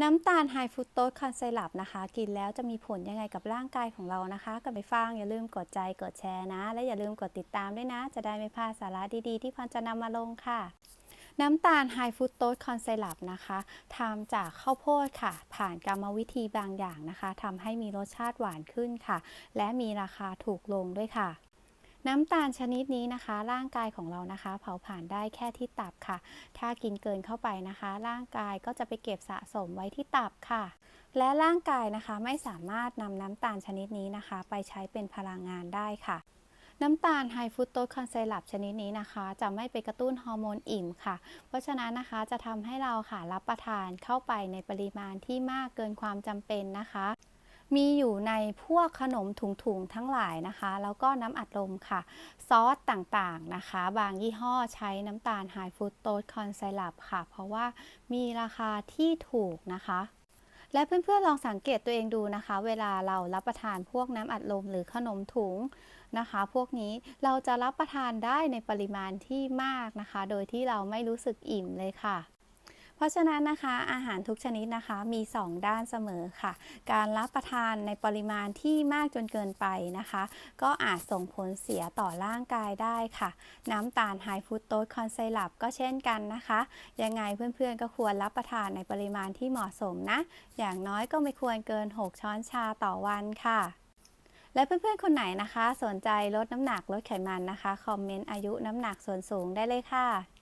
น้ำตาลไฮฟรุตโตสคอนไซรัปนะคะ กินแล้วจะมีผลยังไงกับร่างกายของเรานะคะกันไปฟังอย่าลืมกดใจกดแชร์นะ และอย่าลืมกดติดตามด้วยนะ จะได้ไม่พลาดสาระดีๆ ที่พันจะนำมาลงค่ะน้ำตาลไฮฟรุตโตสคอนไซรัปนะคะทำจากข้าวโพดค่ะ ผ่านกรรมวิธีบางอย่างนะคะทำให้มีรสชาติหวานขึ้นค่ะ และมีราคาถูกลงด้วยค่ะ น้ำตาลชนิดนี้นะคะ ร่างกายของเรานะคะ เผาผลาญได้แค่ที่ตับค่ะ ถ้ากินเกินเข้าไปนะคะ ร่างกายก็จะไปเก็บสะสมไว้ที่ตับค่ะ และร่างกายนะคะไม่สามารถนำน้ำตาลชนิดนี้นะคะ ไปใช้เป็นพลังงานได้ค่ะน้ำตาลไฮฟรุตโตคอนไซรัปชนิดนี้นะคะ จะไม่ไปกระตุ้นฮอร์โมนอิ่มค่ะ เพราะฉะนั้นนะคะจะทำให้เราค่ะรับประทานเข้าไปในปริมาณที่มากเกินความจำเป็นนะคะ มีอยู่ในพวกขนมถุงๆทั้งหลายนะคะ แล้วก็น้ำอัดลมค่ะ ซอสต่างๆนะคะ บางยี่ห้อใช้น้ำตาลไฮฟรุตโตสคอนไซรัปค่ะ เพราะว่ามีราคาที่ถูกนะคะและเพื่อนๆลองสังเกตตัวเองดูนะคะ เวลาเรารับประทานพวกน้ำอัดลมหรือขนมถุงนะคะ พวกนี้เราจะรับประทานได้ในปริมาณที่มากนะคะ โดยที่เราไม่รู้สึกอิ่มเลยค่ะ ราะฉะนั้นนะคะอาหารทุกชนิดนะคะมี 2 ด้านเสมอค่ะ การรับประทานในปริมาณที่มากจนเกินไปนะคะ ก็อาจส่งผลเสียต่อร่างกายได้ค่ะ น้ำตาลไฮฟรุตโตสคอนไซรัปก็เช่นกันนะคะ ยังไงเพื่อนๆก็ควรรับประทานในปริมาณที่เหมาะสมนะ อย่างน้อยก็ไม่ควรเกิน 6 ช้อนชาต่อวันค่ะและเพื่อนๆ คนไหนนะคะ สนใจลดน้ำหนักลดไขมันนะคะ คอมเมนต์อายุน้ำหนักส่วนสูงได้เลยค่ะ